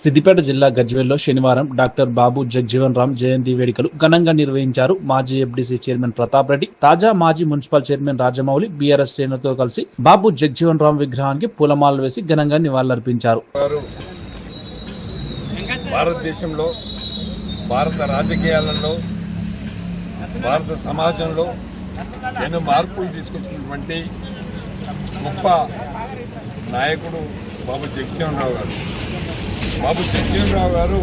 సిద్దిపేట జిల్లా గజ్వేల్లో శనివారం డాక్టర్ బాబు జగ్జీవన్ రామ్ జయంతి వేడుకలు ఘనంగా నిర్వహించారు మాజీ ఎఫ్డీసీ చైర్మన్ ప్రతాప్ రెడ్డి తాజా మాజీ మున్సిపల్ చైర్మన్ రాజమౌళి బీఆర్ఎస్ శ్రేణులతో కలిసి బాబు జగ్జీవన్ రామ్ విగ్రహానికి పూలమాలలు వేసి ఘనంగా నివాళులర్పించారు. భారతదేశంలో భారత రాజకీయాలలో భారత సమాజంలో ఎన్నో మార్పులు తీసుకొచ్చినటువంటి గొప్ప నాయకుడు బాబు జగజీవనరావు గారు. బాబు జగజీవనరావు గారు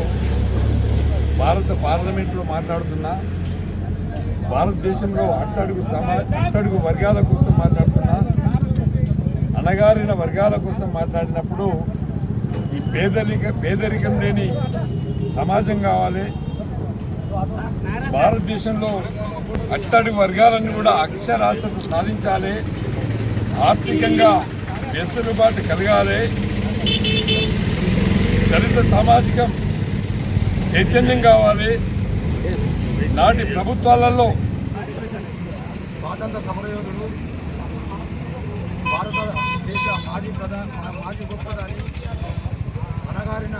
భారత పార్లమెంట్లో మాట్లాడుతున్నా భారతదేశంలో అట్టడుగు సమా అట్టడుగు వర్గాల కోసం మాట్లాడుతున్నా అణగారిన వర్గాల కోసం మాట్లాడినప్పుడు ఈ పేదరిక పేదరికం లేని సమాజం కావాలి. భారతదేశంలో అట్టడుగు వర్గాలను కూడా అక్షరాస్యత సాధించాలి. ఆర్థికంగా వెసులుబాటు కలగాలి. దళిత సామాజికం చైతన్యం కావాలి. నాటి ప్రభుత్వాలలో స్వాతంత్ర సమరయోధుడు భారతదేశ మాజీ ప్రధాని మాజీ గొప్పదాని అనగారిన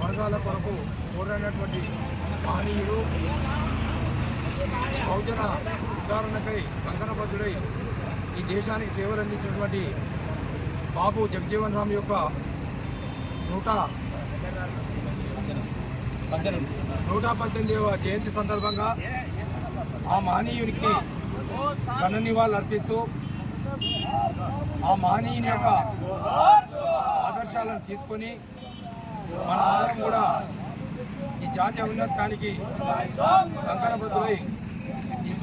వర్గాల కొరకు పోరాడినటువంటి మహనీయుడు బహుజన ఉదాహరణకై కంకణబద్ధుడై ఈ దేశానికి సేవలు అందించినటువంటి బాబు జగజీవన్ రామ్ యొక్క నూట నూట పద్దెనిమిదవ జయంతి సందర్భంగా ఆ మహనీయునికి ఘన నివాళులు అర్పిస్తూ ఆ మహనీయుని యొక్క ఆదర్శాలను తీసుకొని మన అందరం కూడా ఈ జాతీయ ఉన్నతానికి కంకణబద్ధులై ఈ